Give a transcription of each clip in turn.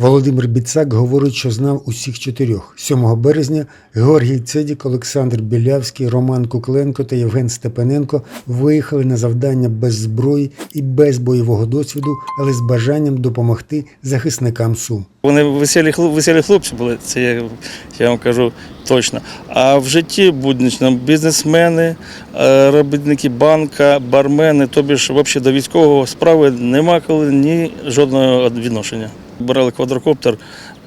Володимир Біцак говорить, що знав усіх чотирьох. 7 березня Георгій Цедік, Олександр Білявський, Роман Кукленко та Євген Степаненко виїхали на завдання без зброї і без бойового досвіду, але з бажанням допомогти захисникам Сум. Вони веселі, веселі хлопці були, це я, я вам кажу точно. А в житті будничному бізнесмени, е, робітники банка, бармени, тобі ж взагалі до військового справи нема коли ні жодного відношення. Брали квадрокоптер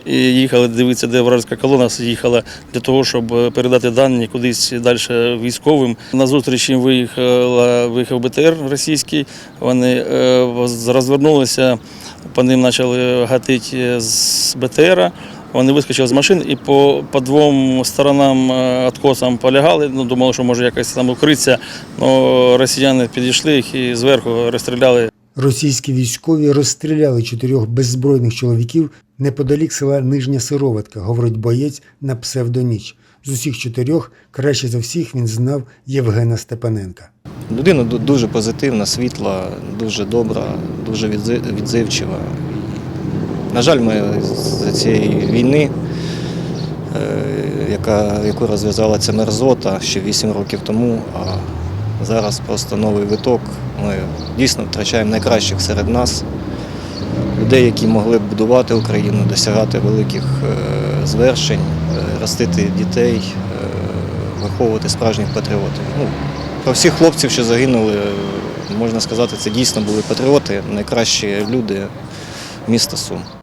і їхали дивитися, де вражеська колона їхала для того, щоб е, передати дані кудись далі військовим. На зустріч їм виїхала, виїхав БТР російський. Вони е, розвернулися, по ним почали гатити з БТРа. Вони вискочили з машин і по, по двом сторонам е, откосам полягали. Ну, думали, що може якось там укритися. росіяни підійшли їх і зверху розстріляли. Російські військові розстріляли чотирьох беззбройних чоловіків неподалік села Нижня Сироватка, говорить боєць на псевдоніч. З усіх чотирьох краще за всіх він знав Євгена Степаненка. Людина дуже позитивна, світла, дуже добра, дуже відзи- відзивчива. На жаль, ми з цієї війни, е, яка, яку розв'язала ця мерзота ще 8 років тому, зараз просто новий виток. Ми дійсно втрачаємо найкращих серед нас, людей, які могли б будувати Україну, досягати великих е, звершень, е, ростити дітей, е, виховувати справжніх патріотів. Ну, про всіх хлопців, що загинули, можна сказати, це дійсно були патріоти, найкращі люди міста Сум.